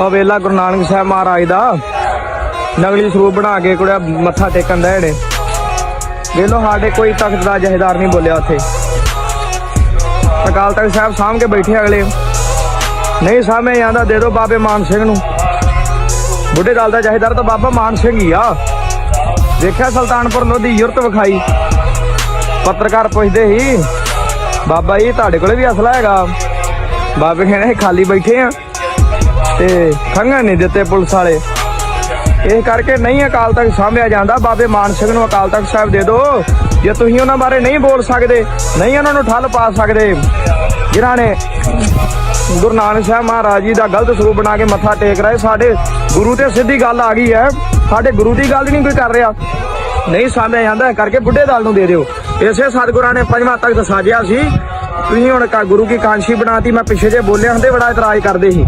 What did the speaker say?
ਉਹ ਵੇਲਾ ਗੁਰੂ ਨਾਨਕ ਸਾਹਿਬ ਮਹਾਰਾਜ ਦਾ। ਨਕਲੀ ਸਰੂਪ ਬਣਾ ਕੇ ਕੁੜਿਆ ਮੱਥਾ ਟੇਕਣ ਦਾ ਇਹਨੇ ਵੇਲੋ ਸਾਡੇ ਕੋਈ ਤਖਤ ਦਾ ਜਹੇਦਾਰ ਨਹੀਂ ਬੋਲਿਆ ਉੱਥੇ। ਅਕਾਲ ਤਖਤ ਸਾਹਿਬ ਸਾਹਮ ਕੇ ਬੈਠੇ ਅਗਲੇ। ਨਹੀਂ ਸਾਹਮਣੇ ਜਾਂਦਾ, ਦੇ ਦੋ ਬਾਬੇ ਮਾਨ ਸਿੰਘ ਨੂੰ। ਬੁੱਢੇ ਦਲ ਦਾ ਜਹੇਦਾਰ ਤਾਂ ਬਾਬਾ ਮਾਨ ਸਿੰਘ ਹੀ ਆ। ਦੇਖਿਆ ਸੁਲਤਾਨਪੁਰ ਲੋਧੀ ਯੁਰਤ ਵਿਖਾਈ। ਪੱਤਰਕਾਰ ਪੁੱਛਦੇ ਸੀ, ਬਾਬਾ ਜੀ, ਤੁਹਾਡੇ ਕੋਲੇ ਵੀ ਅਸਲਾ ਹੈਗਾ। ਬਾਬੇ ਕਹਿੰਦੇ ਖਾਲੀ ਬੈਠੇ ਆ। ਤੇ ਖੰਗਣ ਨਹੀਂ ਦਿੱਤੇ ਪੁਲਿਸ ਵਾਲੇ। ਇਹ ਕਰਕੇ ਨਹੀਂ ਅਕਾਲ ਤਖਤ ਸਾਂਭਿਆ ਜਾਂਦਾ। ਬਾਬੇ ਮਾਨ ਸਿੰਘ ਨੂੰ ਅਕਾਲ ਤਖਤ ਸਾਹਿਬ ਦੇ ਦਿਓ। ਜੇ ਤੁਸੀਂ ਉਹਨਾਂ ਬਾਰੇ ਨਹੀਂ ਬੋਲ ਸਕਦੇ, ਨਹੀਂ ਉਹਨਾਂ ਨੂੰ ਠੱਲ ਪਾ ਸਕਦੇ, ਜਿਨ੍ਹਾਂ ਨੇ ਗੁਰੂ ਨਾਨਕ ਸਾਹਿਬ ਮਹਾਰਾਜ ਜੀ ਦਾ ਗਲਤ ਸਰੂਪ ਬਣਾ ਕੇ ਮੱਥਾ ਟੇਕ ਰਹੇ, ਸਾਡੇ ਗੁਰੂ ਤੇ ਸਿੱਧੀ ਗੱਲ ਆ ਗਈ ਹੈ। ਸਾਡੇ ਗੁਰੂ ਦੀ ਗੱਲ ਨਹੀਂ ਕੋਈ ਕਰ ਰਿਹਾ। ਨਹੀਂ ਸਾਂਭਿਆ ਜਾਂਦਾ ਕਰਕੇ ਬੁੱਢੇ ਦਲ ਨੂੰ ਦੇ ਦਿਓ। ਇਸੇ ਸਤਿਗੁਰਾਂ ਨੇ ਪੰਜਵਾਂ ਤਖਤ ਸਾਜਿਆ ਸੀ। ਤੁਸੀਂ ਹੁਣ ਗੁਰੂ ਕੀ ਕਾਂਸ਼ੀ ਬਣਾਤੀ, ਮੈਂ ਪਿੱਛੇ ਜੇ ਬੋਲਿਆ ਹੁੰਦੇ, ਬੜਾ ਇਤਰਾਜ਼ ਕਰਦੇ ਸੀ।